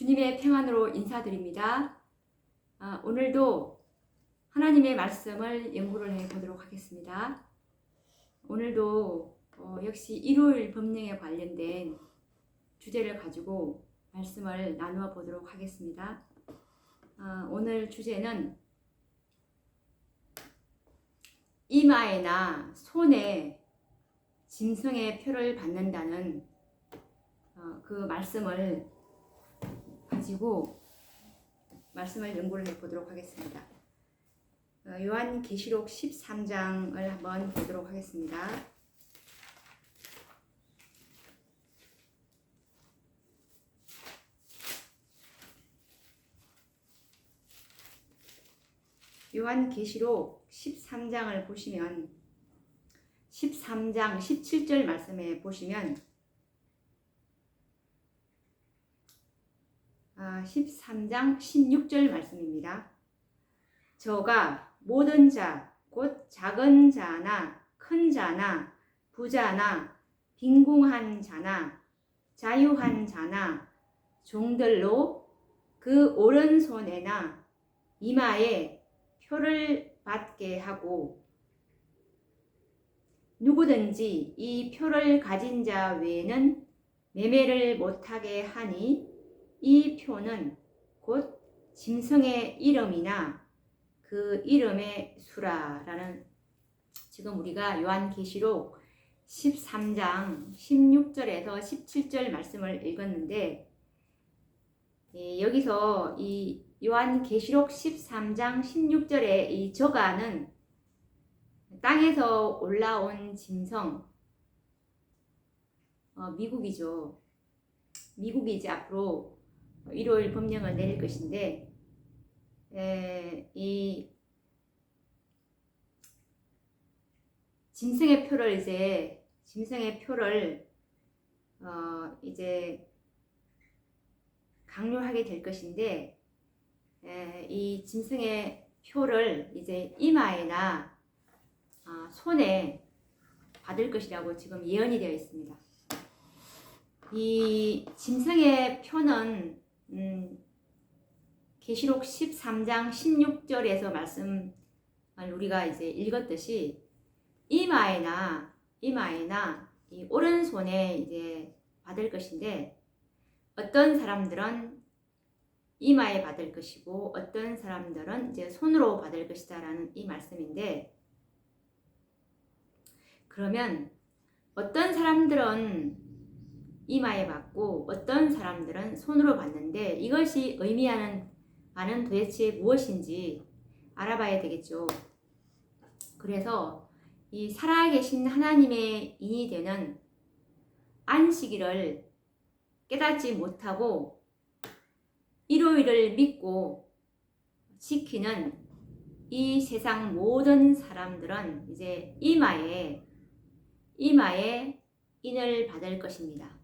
주님의 평안으로 인사드립니다. 아, 오늘도 하나님의 말씀을 연구를 해 보도록 하겠습니다. 오늘도 어, 역시 일요일 법령에 관련된 주제를 가지고 말씀을 나누어 보도록 하겠습니다. 아, 오늘 주제는 이마에나 손에 짐승의 표를 받는다는 어, 그 말씀을 가지고 말씀을 연구를 해보도록 하겠습니다. 어, 요한 계시록 13장을 한번 보도록 하겠습니다. 요한 계시록 13장을 보시면 13장 17절 말씀에 보시면 아, 13장 16절 말씀입니다. 저가 모든 자, 곧 작은 자나 큰 자나 부자나 빈궁한 자나 자유한 자나 종들로 그 오른손에나 이마에 표를 받게 하고 누구든지 이 표를 가진 자 외에는 매매를 못하게 하니 이 표는 곧 짐승의 이름이나 그 이름의 수라라는 지금 우리가 요한계시록 13장 16절에서 17절 말씀을 읽었는데 예, 여기서 이 요한계시록 13장 16절에 이 저가는 땅에서 올라온 짐승 어, 미국이죠. 미국이 이제 앞으로 일요일 법령을 내릴 것인데 에, 이 짐승의 표를 이제 짐승의 표를 어, 이제 강요하게 될 것인데 에, 이 짐승의 표를 이제 이마에나 어, 손에 받을 것이라고 지금 예언이 되어 있습니다. 이 짐승의 표는 음, 계시록 13장 16절에서 말씀을 우리가 이제 읽었듯이 이마에나 이마에나 이 오른손에 이제 받을 것인데 어떤 사람들은 이마에 받을 것이고 어떤 사람들은 이제 손으로 받을 것이다라는 이 말씀인데 그러면 어떤 사람들은 이마에 받고 어떤 사람들은 손으로 받는데 이것이 의미하는 바는 도대체 무엇인지 알아봐야 되겠죠. 그래서 이 살아계신 하나님의 인이 되는 안식일을 깨닫지 못하고 일요일을 믿고 지키는 이 세상 모든 사람들은 이제 이마에 이마에 인을 받을 것입니다.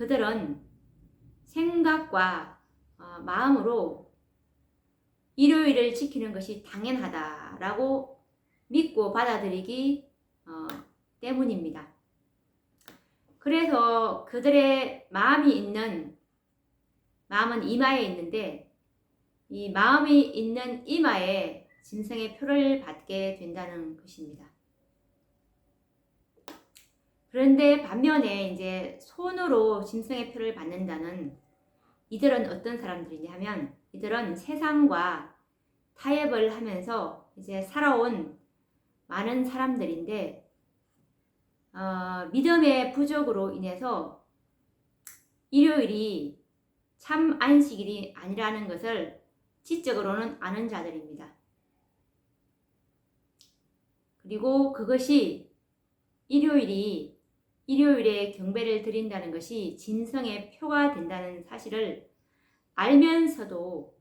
그들은 생각과 어, 마음으로 일요일을 지키는 것이 당연하다라고 믿고 받아들이기 어, 때문입니다. 그래서 그들의 마음이 있는 마음은 이마에 있는데 이 마음이 있는 이마에 짐승의 표를 받게 된다는 것입니다. 그런데 반면에 이제 손으로 짐승의 표를 받는다는 이들은 어떤 사람들이냐 하면 이들은 세상과 타협을 하면서 이제 살아온 많은 사람들인데 어, 믿음의 부족으로 인해서 일요일이 참 안식일이 아니라는 것을 지적으로는 아는 자들입니다. 그리고 그것이 일요일이 일요일에 경배를 드린다는 것이 진성의 표가 된다는 사실을 알면서도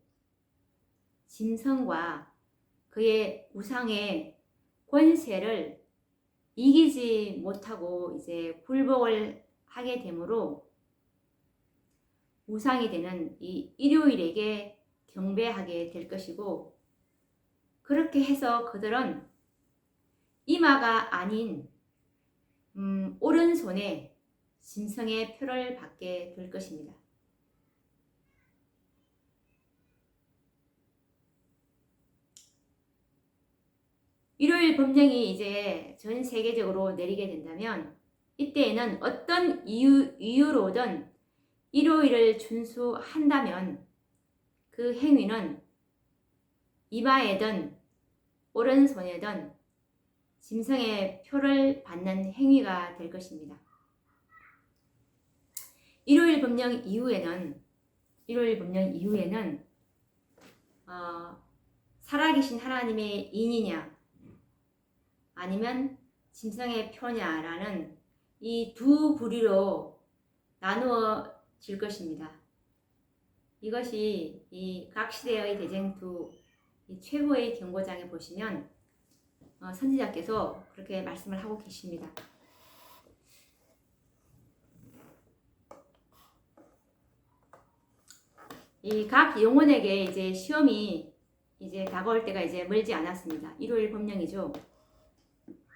진성과 그의 우상의 권세를 이기지 못하고 이제 굴복을 하게 되므로 우상이 되는 이 일요일에게 경배하게 될 것이고 그렇게 해서 그들은 이마가 아닌 음, 오른손에 진성의 표를 받게 될 것입니다. 일요일 법령이 이제 전 세계적으로 내리게 된다면 이때에는 어떤 이유, 이유로든 일요일을 준수한다면 그 행위는 이마에든 오른손에든 짐승의 표를 받는 행위가 될 것입니다. 일요일 법령 이후에는 일요일 법령 이후에는 어, 살아계신 하나님의 인이냐 아니면 짐승의 표냐라는 이 두 부류로 나누어질 것입니다. 이것이 이 각 시대의 대쟁투 이 최후의 경고장에 보시면 어, 선지자께서 그렇게 말씀을 하고 계십니다. 이 각 영혼에게 이제 시험이 이제 다가올 때가 이제 멀지 않았습니다. 일요일 법령이죠.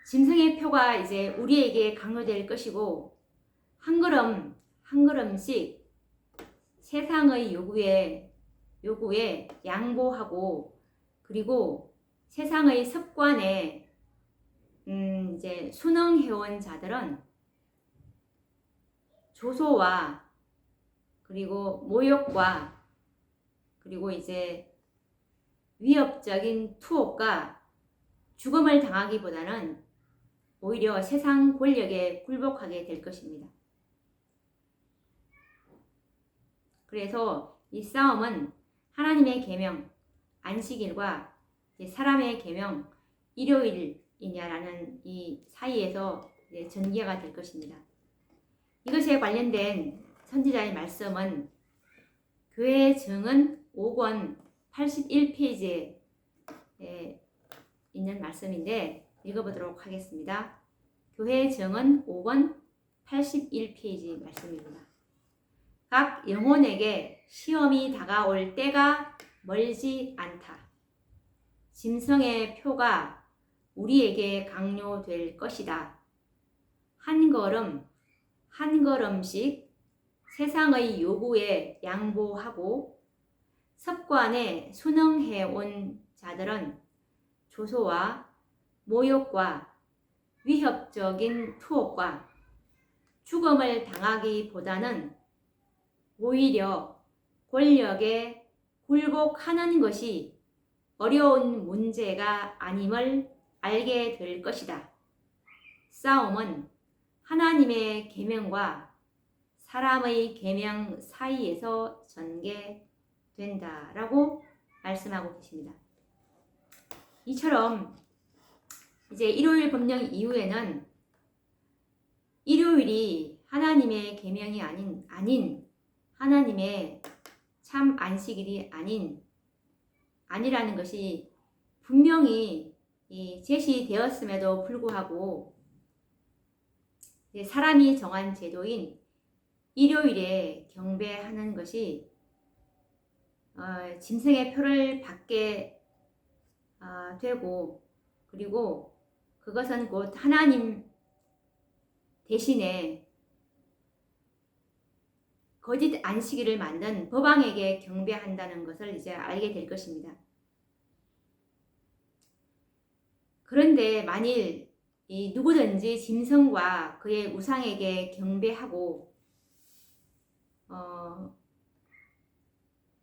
짐승의 표가 이제 우리에게 강요될 것이고 한 걸음 한 걸음씩 세상의 요구에 요구에 양보하고 그리고 세상의 습관에 음 이제 순응해온 자들은 조소와 그리고 모욕과 그리고 이제 위협적인 투옥과 죽음을 당하기보다는 오히려 세상 권력에 굴복하게 될 것입니다. 그래서 이 싸움은 하나님의 계명 안식일과 사람의 계명 일요일이냐라는 이 사이에서 전개가 될 것입니다. 이것에 관련된 선지자의 말씀은 교회의 정은 5권 81페이지에 있는 말씀인데 읽어보도록 하겠습니다. 교회의 정은 5권 81페이지 말씀입니다. 각 영혼에게 시험이 다가올 때가 멀지 않다. 짐승의 표가 우리에게 강요될 것이다. 한 걸음, 한 걸음씩 세상의 요구에 양보하고 습관에 순응해 온 자들은 조소와 모욕과 위협적인 투옥과 죽음을 당하기보다는 오히려 권력에 굴복하는 것이 어려운 문제가 아님을 알게 될 것이다. 싸움은 하나님의 계명과 사람의 계명 사이에서 전개된다라고 말씀하고 계십니다. 이처럼 이제 일요일 법령 이후에는 일요일이 하나님의 계명이 아닌 아닌 하나님의 참 안식일이 아닌 아니라는 것이 분명히 제시되었음에도 불구하고 사람이 정한 제도인 일요일에 경배하는 것이 어, 짐승의 표를 받게 어, 되고 그리고 그것은 곧 하나님 대신에 거짓 안식일을 만든 법왕에게 경배한다는 것을 이제 알게 될 것입니다. 그런데 만일 이 누구든지 짐승과 그의 우상에게 경배하고 어,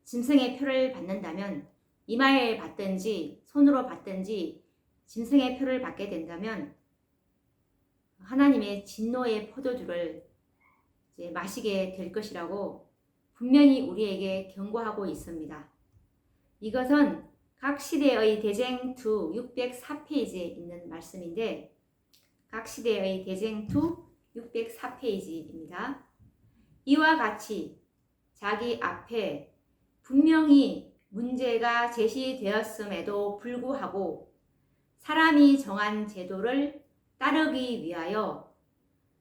짐승의 표를 받는다면 이마에 받든지 손으로 받든지 짐승의 표를 받게 된다면 하나님의 진노의 포도주를 마시게 될 것이라고 분명히 우리에게 경고하고 있습니다. 이것은 각 시대의 대쟁투 604페이지에 있는 말씀인데 각 시대의 대쟁투 604페이지입니다. 이와 같이 자기 앞에 분명히 문제가 제시되었음에도 불구하고 사람이 정한 제도를 따르기 위하여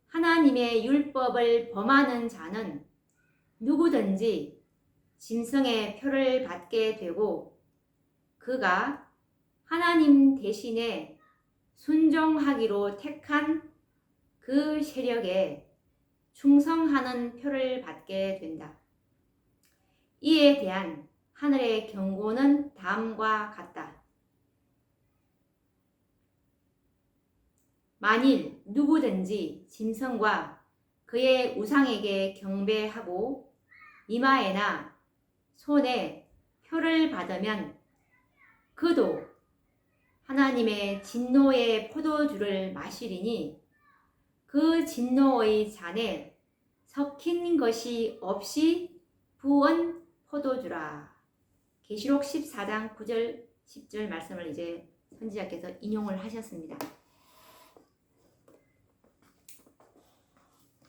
하나님의 율법을 범하는 자는 누구든지 짐승의 표를 받게 되고 그가 하나님 대신에 순종하기로 택한 그 세력에 충성하는 표를 받게 된다. 이에 대한 하늘의 경고는 다음과 같다. 만일 누구든지 짐승과 그의 우상에게 경배하고 이마에나 손에 표를 받으면 그도 하나님의 진노의 포도주를 마시리니 그 진노의 잔에 섞인 것이 없이 부은 포도주라. 계시록 14장 9절 10절 말씀을 이제 선지자께서 인용을 하셨습니다.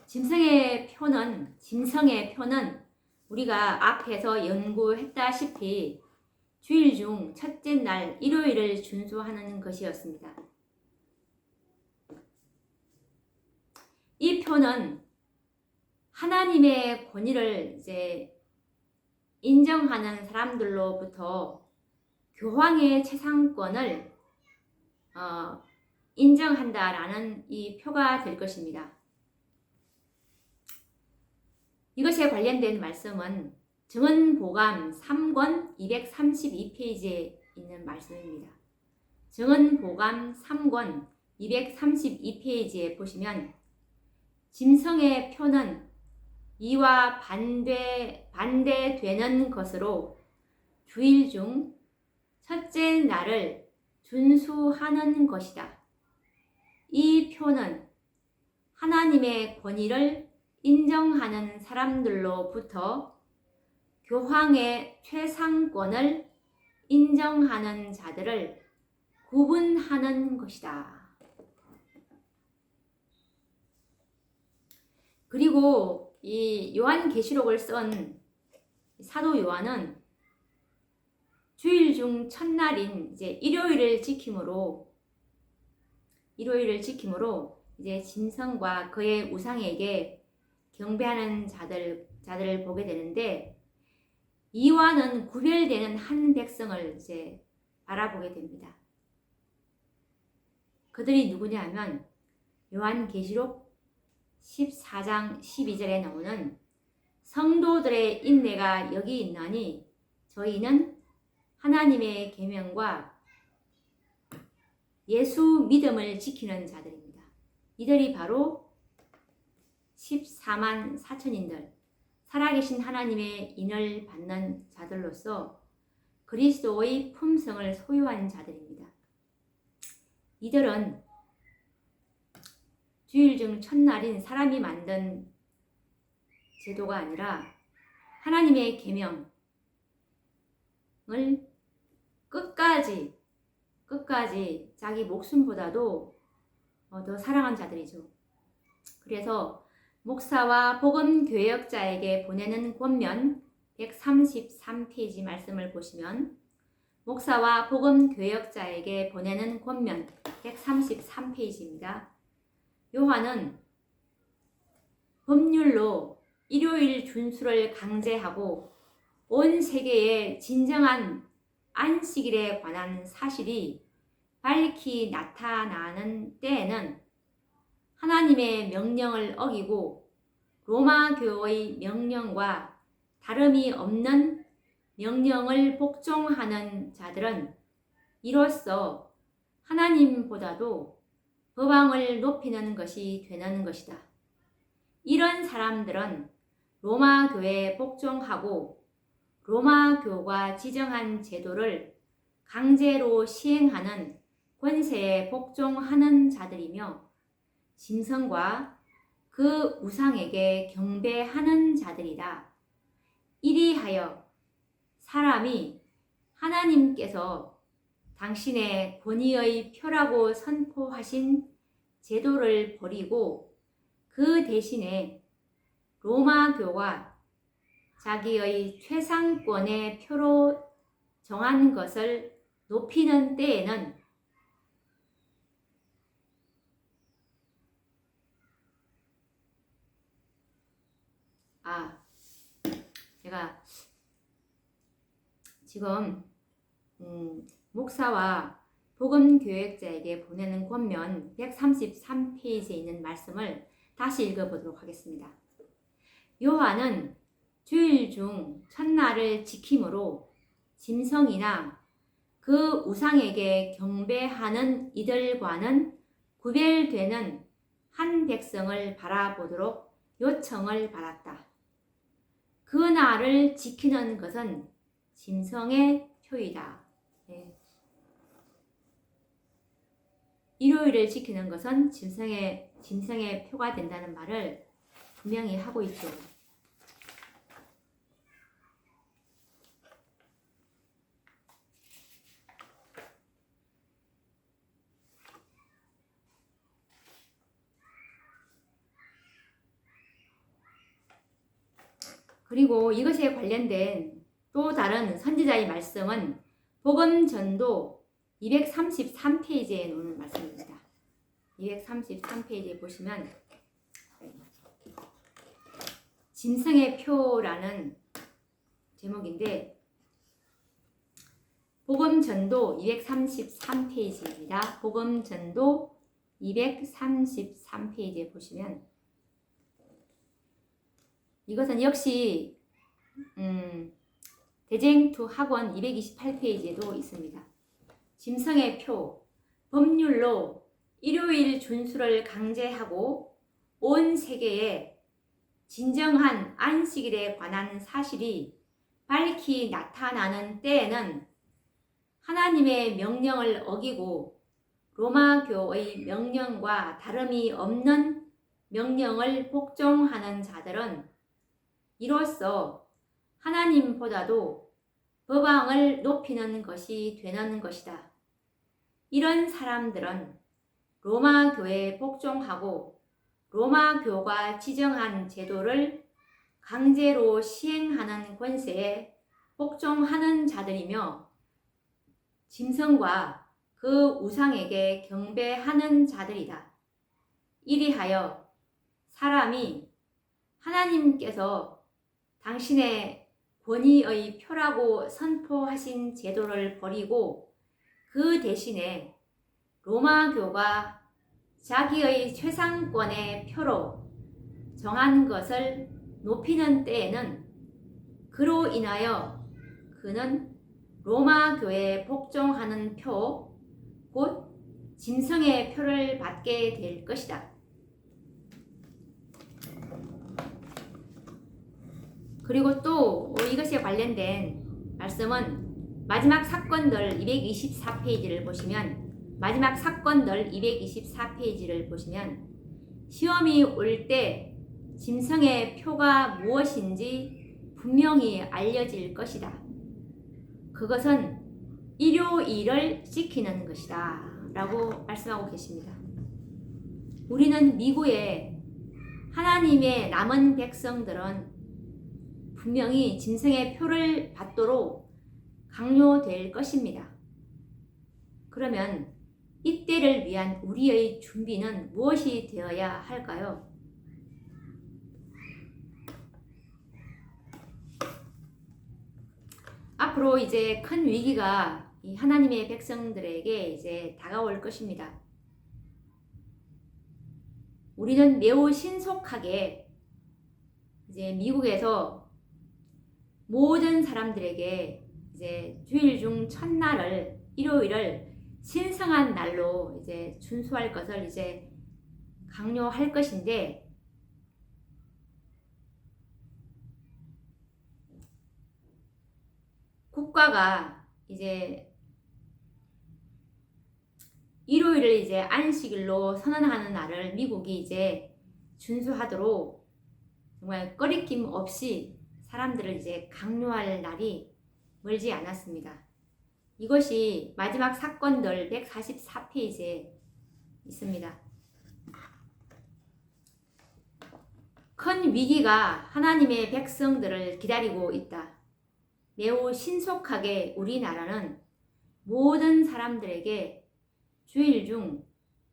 짐승의 표는 짐승의 표는 우리가 앞에서 연구했다시피 주일 중 첫째 날 일요일을 준수하는 것이었습니다. 이 표는 하나님의 권위를 이제 인정하는 사람들로부터 교황의 최상권을 어, 인정한다라는 이 표가 될 것입니다. 이것에 관련된 말씀은 증언보감 3권 232페이지에 있는 말씀입니다. 증언보감 3권 232페이지에 보시면 짐승의 표는 이와 반대, 반대되는 것으로 주일 중 첫째 날을 준수하는 것이다. 이 표는 하나님의 권위를 인정하는 사람들로부터 교황의 최상권을 인정하는 자들을 구분하는 것이다. 그리고 이 요한계시록을 쓴 사도 요한은 주일 중 첫날인 이제 일요일을 지킴으로 일요일을 지킴으로 이제 짐승과 그의 우상에게 경배하는 자들 자들을 보게 되는데 이와는 구별되는 한 백성을 이제 바라보게 됩니다. 그들이 누구냐면 요한계시록 14장 12절에 나오는 성도들의 인내가 여기 있나니 저희는 하나님의 계명과 예수 믿음을 지키는 자들입니다. 이들이 바로 14만 4천인들 살아계신 하나님의 인을 받는 자들로서 그리스도의 품성을 소유한 자들입니다. 이들은 주일 중 첫날인 사람이 만든 제도가 아니라 하나님의 계명을 끝까지 끝까지 자기 목숨보다도 어, 더 사랑한 자들이죠. 그래서 목사와 복음 교역자에게 보내는 권면 133페이지 말씀을 보시면 목사와 복음 교역자에게 보내는 권면 133페이지입니다. 요한은 법률로 일요일 준수를 강제하고 온 세계에 진정한 안식일에 관한 사실이 밝히 나타나는 때에는 하나님의 명령을 어기고 로마 교의 명령과 다름이 없는 명령을 복종하는 자들은 이로써 하나님보다도 법왕을 높이는 것이 되는 것이다. 이런 사람들은 로마 교회에 복종하고 로마 교가 지정한 제도를 강제로 시행하는 권세에 복종하는 자들이며 짐승과 그 우상에게 경배하는 자들이다. 이리하여 사람이 하나님께서 당신의 권위의 표라고 선포하신 제도를 버리고 그 대신에 로마 교가 자기의 최상권의 표로 정한 것을 높이는 때에는 아, 제가 지금 음, 목사와 복음 교역자에게 보내는 권면 133페이지에 있는 말씀을 다시 읽어보도록 하겠습니다. 요한은 주일 중 첫날을 지킴으로 짐승이나 그 우상에게 경배하는 이들과는 구별되는 한 백성을 바라보도록 요청을 받았다. 그 날을 지키는 것은 짐승의 표이다. 네. 일요일을 지키는 것은 짐승의 짐승의 표가 된다는 말을 분명히 하고 있죠. 그리고 이것에 관련된 또 다른 선지자의 말씀은 복음 전도 233페이지에 놓는 말씀입니다. 233페이지에 보시면 짐승의 표라는 제목인데 복음 전도 233페이지입니다. 복음 전도 233페이지에 보시면 이것은 역시 음, 대쟁투 학원 228페이지에도 있습니다. 짐승의 표, 법률로 일요일 준수를 강제하고 온 세계에 진정한 안식일에 관한 사실이 밝히 나타나는 때에는 하나님의 명령을 어기고 로마교의 명령과 다름이 없는 명령을 복종하는 자들은 이로써 하나님보다도 법왕을 높이는 것이 되는 것이다. 이런 사람들은 로마 교회에 복종하고 로마 교가 지정한 제도를 강제로 시행하는 권세에 복종하는 자들이며 짐승과 그 우상에게 경배하는 자들이다. 이리하여 사람이 하나님께서 당신의 권위의 표라고 선포하신 제도를 버리고 그 대신에 로마교가 자기의 최상권의 표로 정한 것을 높이는 때에는 그로 인하여 그는 로마교에 복종하는 표, 곧 짐승의 표를 받게 될 것이다. 그리고 또 이것에 관련된 말씀은 마지막 사건들 224페이지를 보시면 마지막 사건들 224페이지를 보시면 시험이 올 때 짐승의 표가 무엇인지 분명히 알려질 것이다. 그것은 일요일을 지키는 것이다. 라고 말씀하고 계십니다. 우리는 미국의 하나님의 남은 백성들은 분명히 짐승의 표를 받도록 강요될 것입니다. 그러면 이때를 위한 우리의 준비는 무엇이 되어야 할까요? 앞으로 이제 큰 위기가 이 하나님의 백성들에게 이제 다가올 것입니다. 우리는 매우 신속하게 이제 미국에서 모든 사람들에게 이제 주일 중 첫날을 일요일을 신성한 날로 이제 준수할 것을 이제 강요할 것인데 국가가 이제 일요일을 이제 안식일로 선언하는 날을 미국이 이제 준수하도록 정말 꺼리낌 없이 사람들을 이제 강요할 날이 멀지 않았습니다. 이것이 마지막 사건들 144페이지에 있습니다. 큰 위기가 하나님의 백성들을 기다리고 있다. 매우 신속하게 우리나라는 모든 사람들에게 주일 중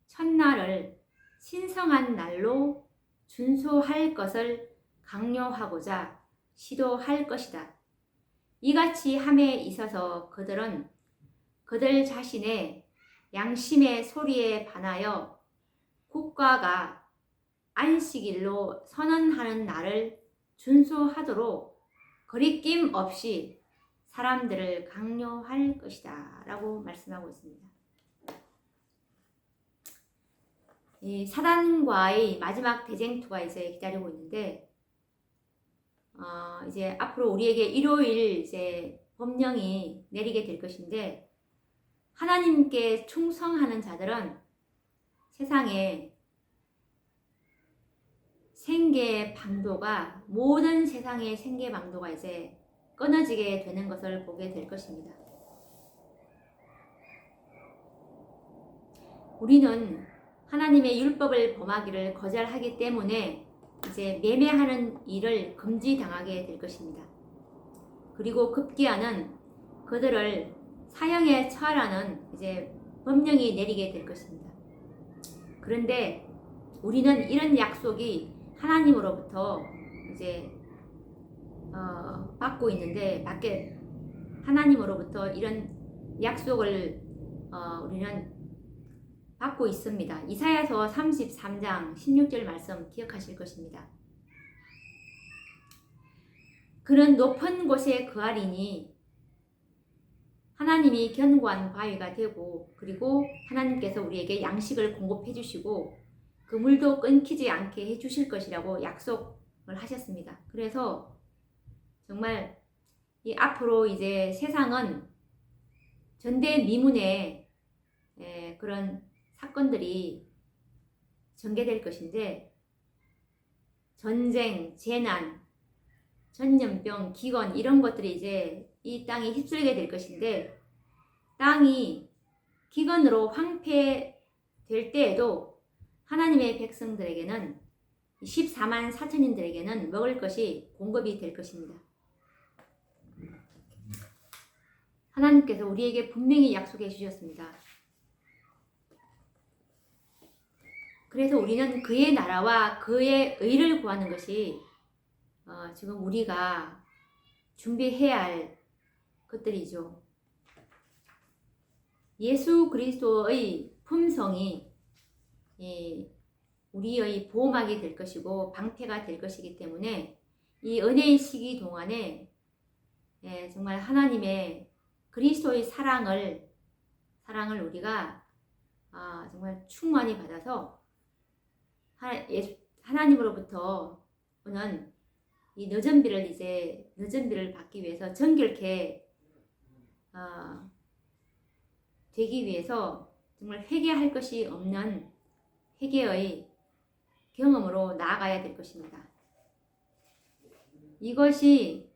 첫날을 신성한 날로 준수할 것을 강요하고자 시도할 것이다. 이같이 함에 있어서 그들은 그들 자신의 양심의 소리에 반하여 국가가 안식일로 선언하는 날을 준수하도록 거리낌 없이 사람들을 강요할 것이다. 라고 말씀하고 있습니다. 이 사단과의 마지막 대쟁투가 이제 기다리고 있는데 어, 이제 앞으로 우리에게 일요일 이제 법령이 내리게 될 것인데 하나님께 충성하는 자들은 세상에 생계 방도가 모든 세상의 생계 방도가 이제 끊어지게 되는 것을 보게 될 것입니다. 우리는 하나님의 율법을 범하기를 거절하기 때문에 이제 매매하는 일을 금지당하게 될 것입니다. 그리고 급기야는 그들을 사형에 처하라는 이제 법령이 내리게 될 것입니다. 그런데 우리는 이런 약속이 하나님으로부터 이제 어, 받고 있는데 밖에 하나님으로부터 이런 약속을 어, 우리는 받고 있습니다. 이사야서 33장 16절 말씀 기억하실 것입니다. 그는 높은 곳에 거하리니 하나님이 견고한 바위가 되고 그리고 하나님께서 우리에게 양식을 공급해 주시고 그 물도 끊기지 않게 해 주실 것이라고 약속을 하셨습니다. 그래서 정말 이 앞으로 이제 세상은 전대미문의 에, 그런 사건들이 전개될 것인데 전쟁, 재난, 전염병, 기건 이런 것들이 이제 이 땅에 휩쓸게 될 것인데 땅이 기건으로 황폐될 때에도 하나님의 백성들에게는 14만 4천인들에게는 먹을 것이 공급이 될 것입니다. 하나님께서 우리에게 분명히 약속해 주셨습니다. 그래서 우리는 그의 나라와 그의 의를 구하는 것이 어, 지금 우리가 준비해야 할 것들이죠. 예수 그리스도의 품성이 예, 우리의 보호막이 될 것이고 방패가 될 것이기 때문에 이 은혜의 시기 동안에 예, 정말 하나님의 그리스도의 사랑을 사랑을 우리가 아, 정말 충만히 받아서 하나, 예수, 하나님으로부터 오는 이 늦은 비를 이제 늦은 비를 받기 위해서 정결케 어, 되기 위해서 정말 회개할 것이 없는 회개의 경험으로 나아가야 될 것입니다. 이것이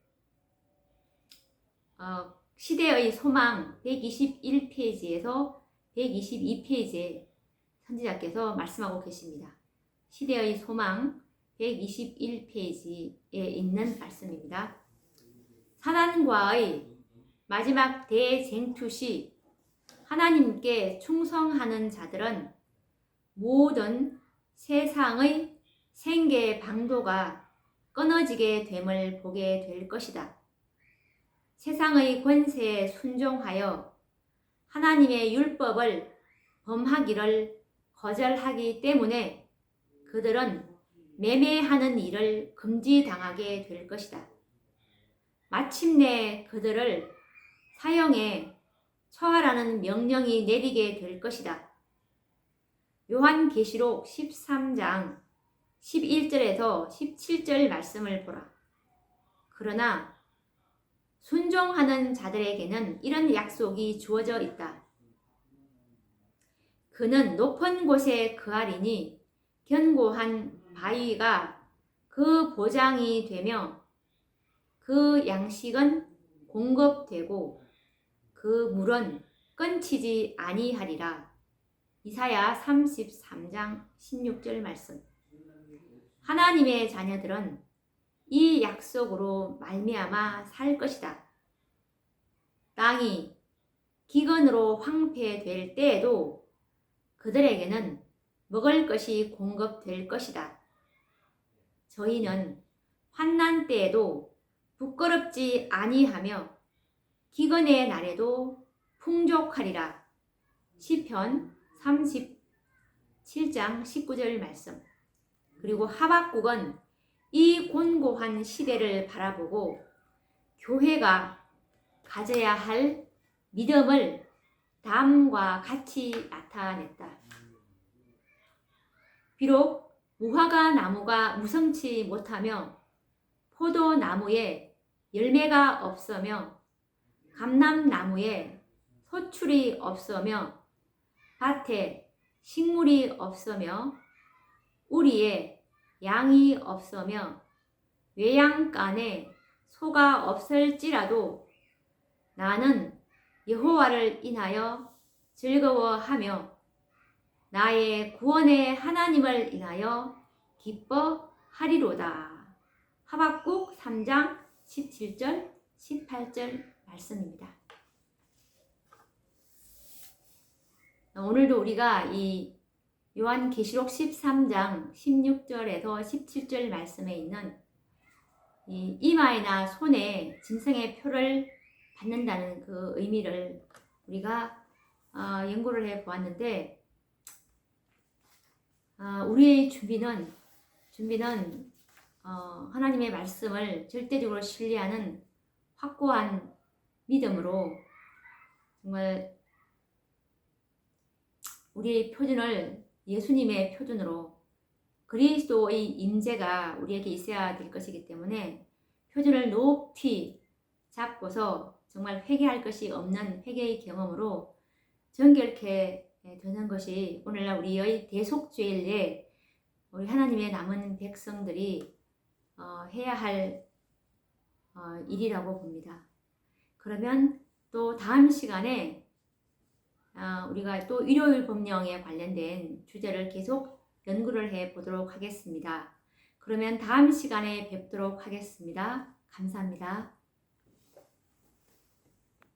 어, 시대의 소망 121페이지에서 122페이지에 선지자께서 말씀하고 계십니다. 시대의 소망 121페이지에 있는 말씀입니다. 사단과의 마지막 대쟁투 시 하나님께 충성하는 자들은 모든 세상의 생계 방도가 끊어지게 됨을 보게 될 것이다. 세상의 권세에 순종하여 하나님의 율법을 범하기를 거절하기 때문에 그들은 매매하는 일을 금지당하게 될 것이다. 마침내 그들을 사형에 처하라는 명령이 내리게 될 것이다. 요한계시록 13장 11절에서 17절 말씀을 보라. 그러나 순종하는 자들에게는 이런 약속이 주어져 있다. 그는 높은 곳에 거하리니 견고한 바위가 그 보장이 되며 그 양식은 공급되고 그 물은 끊치지 아니하리라. 이사야 33장 16절 말씀. 하나님의 자녀들은 이 약속으로 말미암아 살 것이다. 땅이 기근으로 황폐될 때에도 그들에게는 먹을 것이 공급될 것이다. 저희는 환난 때에도 부끄럽지 아니하며 기근의 날에도 풍족하리라. 시편 37장 19절 말씀. 그리고 하박국은 이 곤고한 시대를 바라보고 교회가 가져야 할 믿음을 다음과 같이 나타냈다. 비록 무화과 나무가 무성치 못하며 포도 나무에 열매가 없으며 감람 나무에 소출이 없으며 밭에 식물이 없으며 우리에 양이 없으며 외양간에 소가 없을지라도 나는 여호와를 인하여 즐거워하며 나의 구원의 하나님을 인하여 기뻐하리로다. 하박국 3장 17절 18절 말씀입니다. 오늘도 우리가 이 요한 계시록 13장 16절에서 17절 말씀에 있는 이 이마에나 손에 짐승의 표를 받는다는 그 의미를 우리가 어, 연구를 해 보았는데 어, 우리의 준비는 준비는 어, 하나님의 말씀을 절대적으로 신뢰하는 확고한 믿음으로 정말 우리의 표준을 예수님의 표준으로 그리스도의 임재가 우리에게 있어야 될 것이기 때문에 표준을 높이 잡고서 정말 회개할 것이 없는 회개의 경험으로 정결케 되는 것이 오늘날 우리의 대속죄일에 우리 하나님의 남은 백성들이 어, 해야 할 어, 일이라고 봅니다. 그러면 또 다음 시간에 아, 우리가 또 일요일 법령에 관련된 주제를 계속 연구를 해 보도록 하겠습니다. 그러면 다음 시간에 뵙도록 하겠습니다. 감사합니다.